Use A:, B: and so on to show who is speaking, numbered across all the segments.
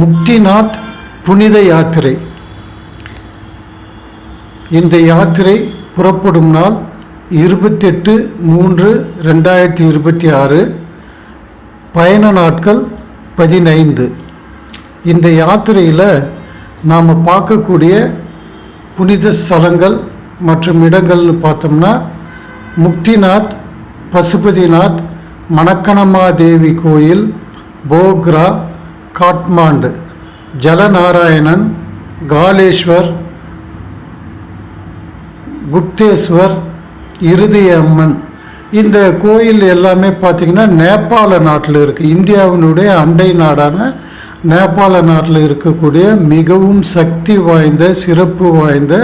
A: முக்திநாத் புனித யாத்திரை. இந்த யாத்திரை புறப்படும் நாள் இருபத்தெட்டு மூன்று ரெண்டாயிரத்தி இருபத்தி ஆறு பயண நாட்கள் பதினைந்து. இந்த யாத்திரையில் நாம் பார்க்கக்கூடிய புனித ஸ்தலங்கள் மற்றும் இடங்கள்னு பார்த்தோம்னா முக்திநாத் பசுபதிநாத் மணக்கணமாதேவி கோயில் போக்ரா காட்மாண்டு ஜலநாராயணன் காலேஸ்வர் குப்தேஸ்வர் இறுதி அம்மன் இந்த கோயில் எல்லாமே பார்த்திங்கன்னா நேபாள நாட்டில் இருக்குது இந்தியாவினுடைய அண்டை நாடான நேபாள நாட்டில் இருக்கக்கூடிய மிகவும் சக்தி வாய்ந்த சிறப்பு வாய்ந்த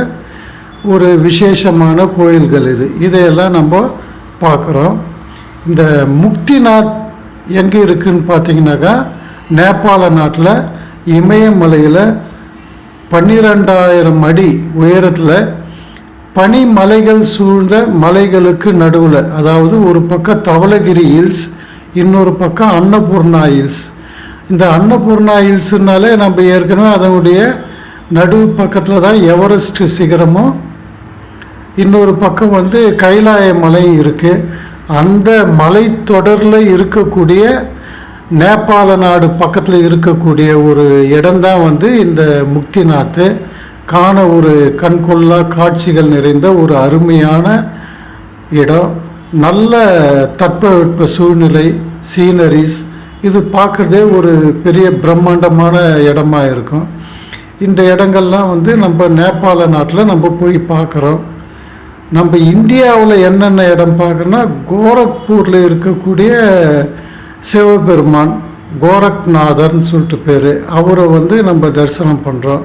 A: ஒரு விசேஷமான கோயில்கள் இது. இதையெல்லாம் நம்ம பார்க்குறோம். இந்த முக்திநாத் எங்கே இருக்குதுன்னு பார்த்தீங்கன்னாக்கா நேபாள நாட்டில் இமயமலையில் பன்னிரெண்டாயிரம் அடி உயரத்தில் பனிமலைகள் சூழ்ந்த மலைகளுக்கு நடுவில் அதாவது ஒரு பக்கம் தவளகிரி ஹில்ஸ் இன்னொரு பக்கம் அன்னபூர்ணா ஹில்ஸ். இந்த அன்னபூர்ணா ஹில்ஸ்னாலே நம்ம ஏற்கனவே அதனுடைய நடு பக்கத்தில் தான் எவரெஸ்ட் சிகரமும் இன்னொரு பக்கம் வந்து கைலாய மலை இருக்குது அந்த மலைத்தொடரில் இருக்கக்கூடிய நேபாள நாடு பக்கத்தில் இருக்கக்கூடிய ஒரு இடம்தான் வந்து இந்த முக்திநாத் காண ஒரு கண்கொள்ளா காட்சிகள் நிறைந்த ஒரு அருமையான இடம். நல்ல தட்பவெட்ப சூழ்நிலை சீனரிஸ் இது பார்க்குறதே ஒரு பெரிய பிரம்மாண்டமான இடமா இருக்கும். இந்த இடங்கள்லாம் வந்து நம்ம நேபாள நாட்டில் நம்ம போய் பார்க்குறோம். நம்ம இந்தியாவில் என்னென்ன இடம் பார்க்கணும்னா கோரக்பூரில் இருக்கக்கூடிய சிவபெருமான் கோரக்நாதர்னு சொல்லிட்டு பேர். அவரை வந்து நம்ம தரிசனம் பண்ணுறோம்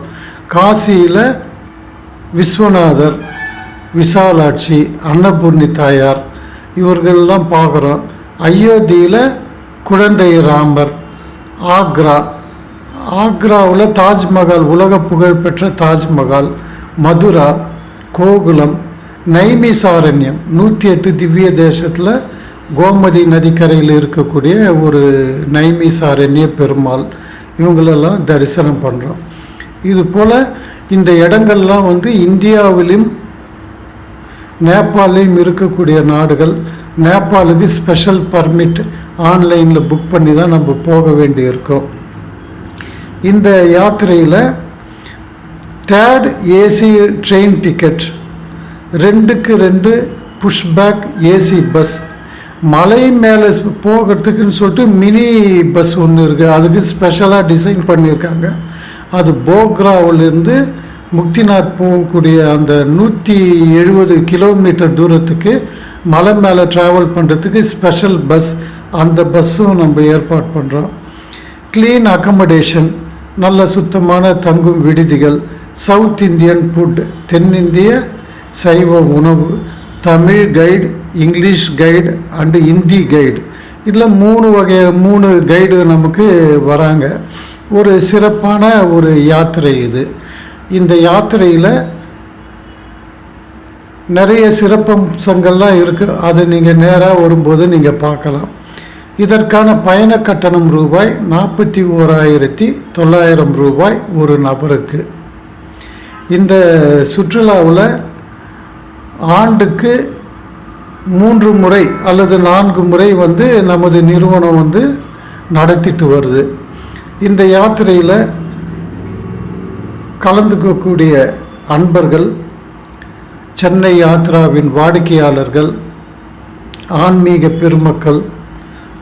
A: காசியில் விஸ்வநாதர் விசாலாட்சி அன்னபூர்ணி தாயார் இவர்கள்லாம் பார்க்குறோம். அயோத்தியில் குழந்தை ராமர் ஆக்ரா. ஆக்ராவில் தாஜ்மஹால் உலக புகழ்பெற்ற தாஜ்மஹால் மதுரா கோகுலம் நைமிசாரண்யம் நூற்றி எட்டு திவ்ய தேசத்தில் கோமதி நதிக்கரையில் இருக்கக்கூடிய ஒரு நைமிசாரண்ய பெருமாள் இவங்களெல்லாம் தரிசனம் பண்ணுறோம் இது போல் இந்த இடங்கள்லாம் வந்து இந்தியாவிலும் நேபாளையும் இருக்கக்கூடிய நாடுகள். நேபாளுக்கு ஸ்பெஷல் பர்மிட் ஆன்லைனில் புக் பண்ணி தான் நம்ம போக வேண்டியிருக்கோம். இந்த யாத்திரையில் தேர்ட் ஏசி ட்ரெயின் டிக்கெட் ரெண்டுக்கு ரெண்டு புஷ்பேக் ஏசி பஸ் மலை மேலே போகிறதுக்குன்னு சொல்லிட்டு மினி பஸ் ஒன்று இருக்குது அதுக்கு ஸ்பெஷலாக டிசைன் பண்ணியிருக்காங்க. அது போக்ராவிலேருந்து முக்திநாத் போகக்கூடிய அந்த நூற்றி எழுபது கிலோமீட்டர் தூரத்துக்கு மலை மேலே ட்ராவல் பண்ணுறதுக்கு ஸ்பெஷல் பஸ் அந்த பஸ்ஸும் நம்ம ஏற்பாடு பண்ணுறோம் க்ளீன் அக்கமடேஷன் நல்ல சுத்தமான தங்கும் விடுதிகள் சவுத் இந்தியன் ஃபுட் தென்னிந்திய சைவ உணவு Tamil guide English guide and Hindi guide இதில் மூணு வகை மூணு கைடு நமக்கு வராங்க. ஒரு சிறப்பான ஒரு யாத்திரை இது. இந்த யாத்திரையில் நிறைய சிறப்பம்சங்கள்லாம் இருக்குது அது நீங்கள் நேராக வரும்போது நீங்கள் பார்க்கலாம். இதற்கான பயண கட்டணம் ரூபாய் நாற்பத்தி ஓராயிரத்தி தொள்ளாயிரம் ரூபாய் ஒரு நபருக்கு. இந்த சுற்றுலாவில் ஆண்டுக்கு மூன்று முறை அல்லது நான்கு முறை வந்து நமது நிறுவனம் வந்து நடத்திட்டு வருது. இந்த யாத்திரையில் கலந்துக்கக்கூடிய அன்பர்கள் சென்னை யாத்ராவின் வாடிக்கையாளர்கள் ஆன்மீக பெருமக்கள்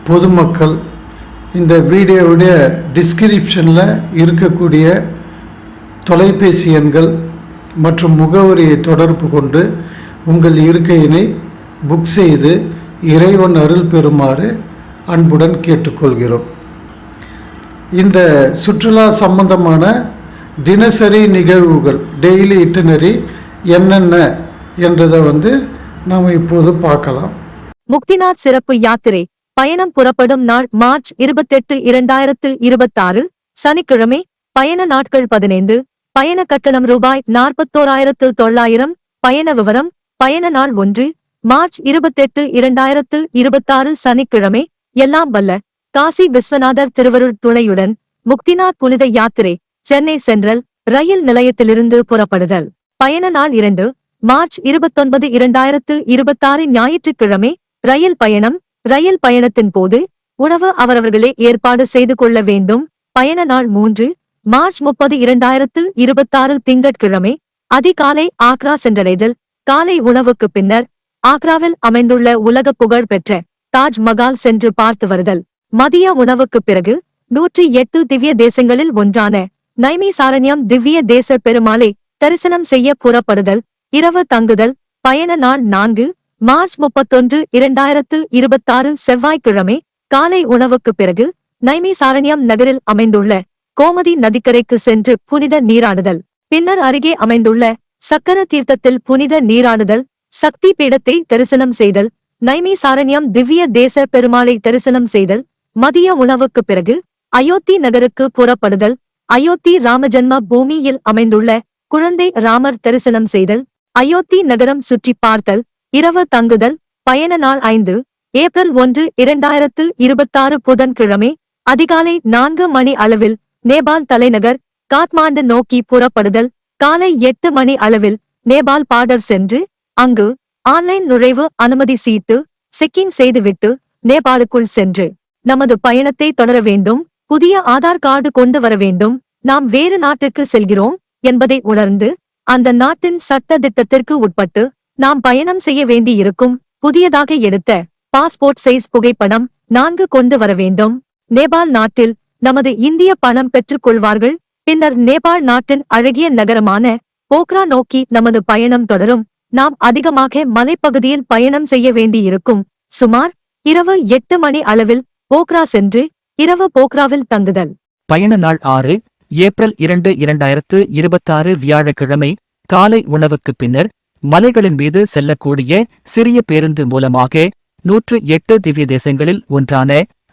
A: பொதுமக்கள் இந்த வீடியோவுடைய டிஸ்கிரிப்ஷனில் இருக்கக்கூடிய தொலைபேசி எண்கள் மற்றும் முகவரியை தொடர்பு கொண்டு உங்கள் இருக்கையினை புக் செய்து இறைவன் அருள் பெறுமாறு அன்புடன் கேட்டுக்கொள்கிறோம். இந்த சுற்றுலா சம்பந்தமான தினசரி நிகழ்வுகள் டெய்லி இட்டினரி என்னென்ன என்றதை வந்து நாம் இப்போது பார்க்கலாம்.
B: முக்திநாத் சிறப்பு யாத்திரை பயணம் புறப்படும் நாள் மார்ச் இருபத்தெட்டு இரண்டாயிரத்து இருபத்தாறு சனிக்கிழமை பயண நாட்கள் பதினைந்து பயண கட்டணம் ரூபாய் நாற்பத்தோராயிரத்து தொள்ளாயிரம் பயண விவரம் பயண நாள் ஒன்று மார்ச் இருபத்தெட்டு இரண்டாயிரத்து இருபத்தாறு சனிக்கிழமை எல்லாம் வல்ல காசி விஸ்வநாதர் திருவருள் துணையுடன் முக்திநாத் புனித யாத்திரை சென்னை சென்ட்ரல் ரயில் நிலையத்திலிருந்து புறப்படுதல். பயண நாள் இரண்டு மார்ச் இருபத்தொன்பது இரண்டாயிரத்து இருபத்தாறு ஞாயிற்றுக்கிழமை ரயில் பயணம். ரயில் பயணத்தின் போது உணவு அவரவர்களே ஏற்பாடு செய்து கொள்ள வேண்டும். பயண நாள் மூன்று மார்ச் முப்பது இரண்டாயிரத்து இருபத்தாறு திங்கட்கிழமை அதிகாலை ஆக்ரா சென்றடைதல். காலை உணவுக்கு பின்னர் ஆக்ராவில் அமைந்துள்ள உலக புகழ் பெற்ற தாஜ் மகால் சென்று பார்த்து வருதல். மதிய உணவுக்குப் பிறகு நூற்றி எட்டு திவ்ய தேசங்களில் ஒன்றான நைமி சாரண்யம் திவ்ய தேச பெருமாளை தரிசனம் செய்ய புறப்படுதல் இரவு தங்குதல். பயண நாள் நான்கு மார்ச் முப்பத்தொன்று இரண்டாயிரத்து இருபத்தாறு செவ்வாய்க்கிழமை காலை உணவுக்குப் பிறகு நைமி சாரண்யம் நகரில் அமைந்துள்ள கோமதி நதிக்கரைக்கு சென்று புனித நீராடுதல். பின்னர் அருகே அமைந்துள்ள சக்கர தீர்த்தத்தில் புனித நீராடுதல். சக்தி பீடத்தை தரிசனம் செய்தல் நைமி சாரண்யம் திவ்ய தேச பெருமாளை தரிசனம் செய்தல் மதிய உணவுக்குப் பிறகு அயோத்தி நகருக்கு புறப்படுதல் அயோத்தி ராமஜன்ம பூமியில் அமைந்துள்ள குழந்தை ராமர் தரிசனம் செய்தல் அயோத்தி நகரம் சுற்றி பார்த்தல் இரவு தங்குதல் பயண நாள் ஐந்து ஏப்ரல் ஒன்று இரண்டாயிரத்து இருபத்தாறு புதன்கிழமை அதிகாலை நான்கு மணி அளவில் நேபாள் தலைநகர் காத்மாண்டு நோக்கி புறப்படுதல் காலை எட்டு மணி அளவில் நேபாள் பார்டர் சென்று அங்கு ஆன்லைன் நுழைவு அனுமதி சீட்டு செக்கிங் செய்துவிட்டு நேபாளுக்குள் சென்று நமது பயணத்தை தொடர வேண்டும் புதிய ஆதார் கார்டு கொண்டு வர வேண்டும் நாம் வேறு நாட்டுக்கு செல்கிறோம் என்பதை உணர்ந்து அந்த நாட்டின் சட்ட திட்டத்திற்கு உட்பட்டு நாம் பயணம் செய்ய வேண்டியிருக்கும் புதியதாக எடுத்த பாஸ்போர்ட் சைஸ் புகைப்படம் நான்கு கொண்டு வர வேண்டும். நேபாள் நாட்டில் நமது இந்திய பணம் பெற்றுக் கொள்வார்கள் பின்னர் நேபாள் நாட்டின் அழகிய நகரமான போக்ரா நோக்கி நமது பயணம் தொடரும். நாம் அதிகமாக மலைப்பகுதியில் பயணம் செய்ய வேண்டியிருக்கும். சுமார் இரவு எட்டு மணி அளவில் போக்ரா சென்று இரவு போக்ராவில் தங்குதல்.
C: பயண நாள் ஆறு ஏப்ரல் இரண்டு இரண்டாயிரத்து இருபத்தாறு வியாழக்கிழமை காலை உணவுக்குப் பின்னர் மலைகளின் மீது செல்லக்கூடிய சிறிய பேருந்து மூலமாக நூற்று எட்டு திவ்ய தேசங்களில் ஒன்றான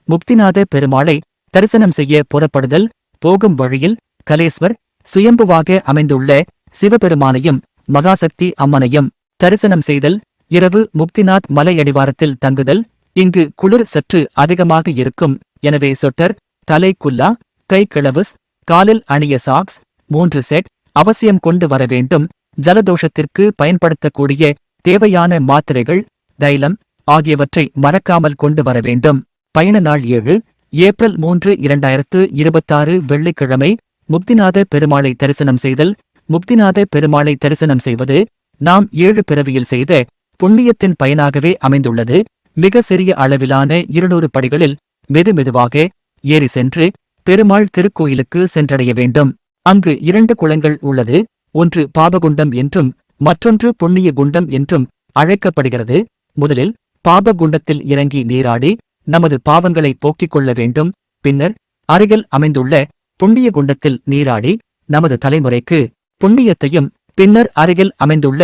C: முக்திநாத பெருமாளை தரிசனம் செய்ய புறப்படுதல் போகும் வழியில் கலேஸ்வர் சுயம்புவாக அமைந்துள்ள சிவபெருமானையும் மகாசக்தி அம்மனையும் தரிசனம் செய்தல் இரவு முக்திநாத் மலையடிவாரத்தில் தங்குதல் இங்கு குளிர் சற்று அதிகமாக இருக்கும். எனவே சொட்டர் தலை குல்லா கை கிளவுஸ் காலில் அணிய சாக்ஸ் மூன்று செட் அவசியம் கொண்டு வர வேண்டும். ஜலதோஷத்திற்கு பயன்படுத்தக்கூடிய தேவையான மாத்திரைகள் தைலம் ஆகியவற்றை மறக்காமல் கொண்டு வர வேண்டும். பயண நாள் ஏழு ஏப்ரல் மூன்று இரண்டாயிரத்து இருபத்தாறு வெள்ளிக்கிழமை முக்திநாத பெருமாளை தரிசனம் செய்தல் முக்திநாத பெருமாளை தரிசனம் செய்வது நாம் ஏழு பிறவியில் செய்த புண்ணியத்தின் பயனாகவே அமைந்துள்ளது. மிக சிறிய அளவிலான இருநூறு படிகளில் மெதுமெதுவாக ஏறி சென்று பெருமாள் திருக்கோயிலுக்கு சென்றடைய வேண்டும். அங்கு இரண்டு குளங்கள் உள்ளது. ஒன்று பாபகுண்டம் என்றும் மற்றொன்று புண்ணிய குண்டம் என்றும் அழைக்கப்படுகிறது. முதலில் பாபகுண்டத்தில் இறங்கி நீராடி நமது பாவங்களை போக்கிக் கொள்ள வேண்டும். பின்னர் அருகில் அமைந்துள்ள புண்ணிய குண்டத்தில் நீராடி நமது தலைமுறைக்கு புண்ணியத்தையும் பின்னர் அருகில் அமைந்துள்ள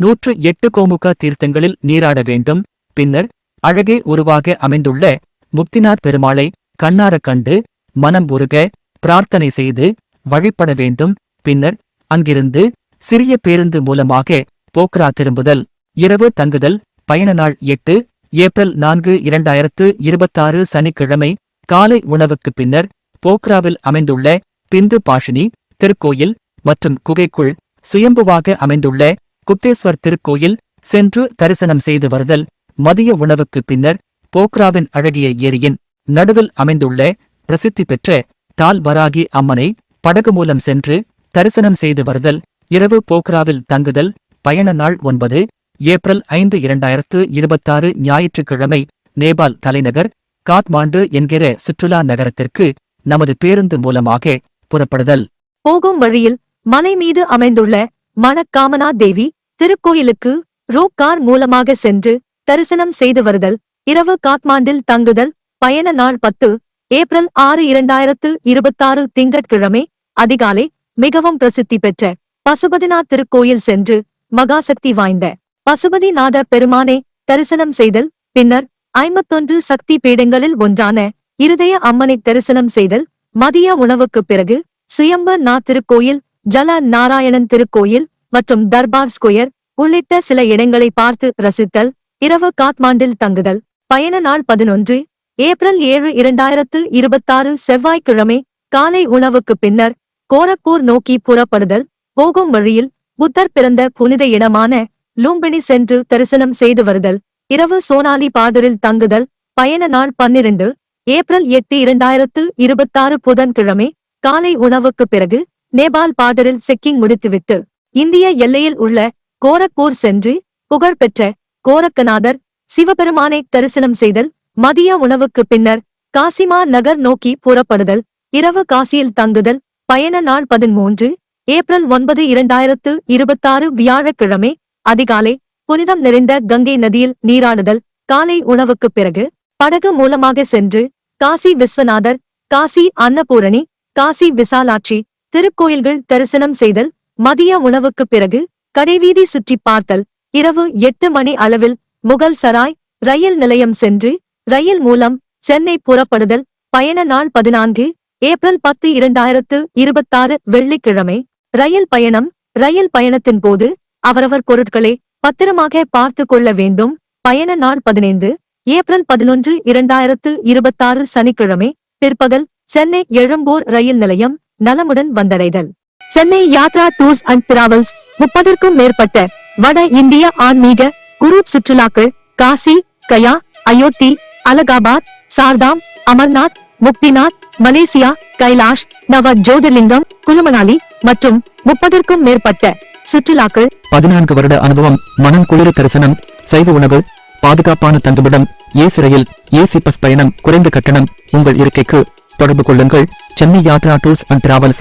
C: நூற்று எட்டு கோமுக தீர்த்தங்களில் நீராட வேண்டும். பின்னர் அழகே உருவாக அமைந்துள்ள முக்திநாத் பெருமாளை கண்ணாரக் கண்டு மனம் உருக பிரார்த்தனை செய்து வழிபட வேண்டும். பின்னர் அங்கிருந்து சிறிய பேருந்து மூலமாக போக்ரா திரும்புதல். இரவு தங்குதல். பயண நாள் எட்டு. ஏப்ரல் நான்கு இரண்டாயிரத்து இருபத்தாறு சனிக்கிழமை காலை உணவுக்குப் பின்னர் போக்ராவில் அமைந்துள்ள பிந்து பாஷினி திருக்கோயில் மற்றும் குகைக்குள் சுயம்புவாக அமைந்துள்ள குப்தேஸ்வர் திருக்கோயில் சென்று தரிசனம் செய்து வருதல் மதிய உணவுக்கு பின்னர் போக்ராவின் அழகிய ஏரியின் நடுவில் அமைந்துள்ள பிரசித்தி பெற்ற தால் வராகி அம்மனை படகு மூலம் சென்று தரிசனம் செய்து வருதல். இரவு போக்ராவில் தங்குதல் பயண நாள் ஒன்பது ஏப்ரல் ஐந்து இரண்டாயிரத்து இருபத்தாறு ஞாயிற்றுக்கிழமை நேபாள் தலைநகர் காத்மாண்டு என்கிற சுற்றுலா நகரத்திற்கு நமது பேருந்து மூலமாக புறப்படுதல்.
B: போகும் வழியில் மலை மீது அமைந்துள்ள மணக்காமனா தேவி திருக்கோயிலுக்கு ரோ கார் மூலமாக சென்று தரிசனம் செய்து வருதல். இரவு காத்மாண்டில் தங்குதல். பயண நாள் பத்து. ஏப்ரல் ஆறு இரண்டாயிரத்து இருபத்தாறு திங்கட்கிழமை அதிகாலை மிகவும் பிரசித்தி பெற்ற பசுபதிநாத் திருக்கோயில் சென்று மகாசக்தி வாய்ந்த பசுபதிநாத பெருமானை தரிசனம் செய்தல். பின்னர் ஐம்பத்தொன்று சக்தி பீடங்களில் ஒன்றான இருதய அம்மனை தரிசனம் செய்தல். மதிய உணவுக்குப் பிறகு சுயம்ப நாத் திருக்கோயில் ஜல நாராயணன் திருக்கோயில் மற்றும் தர்பார் ஸ்கொயர் உள்ளிட்ட சில இடங்களை பார்த்து ரசித்தல் இரவு காத்மாண்டில் தங்குதல். பயண நாள் பதினொன்று ஏப்ரல் ஏழு இரண்டாயிரத்து இருபத்தாறு செவ்வாய்க்கிழமை காலை உணவுக்கு பின்னர் கோரக்பூர் நோக்கி புறப்படுதல். போகும் வழியில் புத்தர் பிறந்த புனித இடமான லூம்பினி சென்று தரிசனம் செய்து வருதல். இரவு சோனாலி பாடரில் தங்குதல். பயண நாள் பன்னிரண்டு ஏப்ரல் எட்டு இரண்டாயிரத்து இருபத்தாறு புதன்கிழமை காலை உணவுக்கு பிறகு நேபாள் பார்டரில் செக்கிங் முடித்துவிட்டு இந்திய எல்லையில் உள்ள கோரக்பூர் சென்று புகழ்பெற்ற கோரக்கநாதர் சிவபெருமானை தரிசனம் செய்தல் மதிய உணவுக்கு பின்னர் காசிமா நகர் நோக்கி புறப்படுதல் இரவு காசியில் தங்குதல் பயண நாள் பதிமூன்று ஏப்ரல் ஒன்பது இரண்டாயிரத்து இருபத்தாறு வியாழக்கிழமை அதிகாலை புனிதம் நிறைந்த கங்கை நதியில் நீராடுதல் காலை உணவுக்குப் பிறகு படகு மூலமாக சென்று காசி விஸ்வநாதர் காசி அன்னபூரணி காசி விசாலாட்சி திருக்கோயில்கள் தரிசனம் செய்தல் மதிய உணவுக்கு பிறகு கடைவீதி சுற்றி பார்த்தல் இரவு எட்டு மணி அளவில் முகல் சராய் ரயில் நிலையம் சென்று ரயில் மூலம் சென்னை புறப்படுதல் பயண நாள் பதினான்கு ஏப்ரல் பத்து இரண்டாயிரத்து இருபத்தாறு வெள்ளிக்கிழமை. ரயில் பயணம் ரயில் பயணத்தின் போது அவரவர் பொருட்களை பத்திரமாக பார்த்து கொள்ள வேண்டும். பயண நாள் பதினைந்து ஏப்ரல் பதினொன்று இரண்டாயிரத்து இருபத்தாறு சனிக்கிழமை. பிற்பகல் சென்னை எழும்பூர் ரயில் நிலையம் நலமுடன் வந்தடைதல். Chennai Yatra tours and travels முப்பதற்கும் மேற்பட்ட வட இந்திய ஆன்மீக குரூப் சுற்றுலாக்கள் காசி கயா அயோத்தி அலகாபாத் சார்தாம் அமர்நாத் முக்திநாத் மலேசியா கைலாஷ் நவ ஜோதிர்லிங்கம் குலுமணாலி மற்றும் முப்பதற்கும் மேற்பட்ட சுற்றுலாக்கள்.
C: பதினான்கு வருட அனுபவம் மனம் குளிர தரிசனம் சைவ உணவு பாதுகாப்பான தங்குமிடம் ஏசி ஏசி பஸ் பயணம் குறைந்த கட்டணம் உங்கள் இருக்கைக்கு தொடர்பு கொள்ளுங்கள். Chennai Yatra tours and travels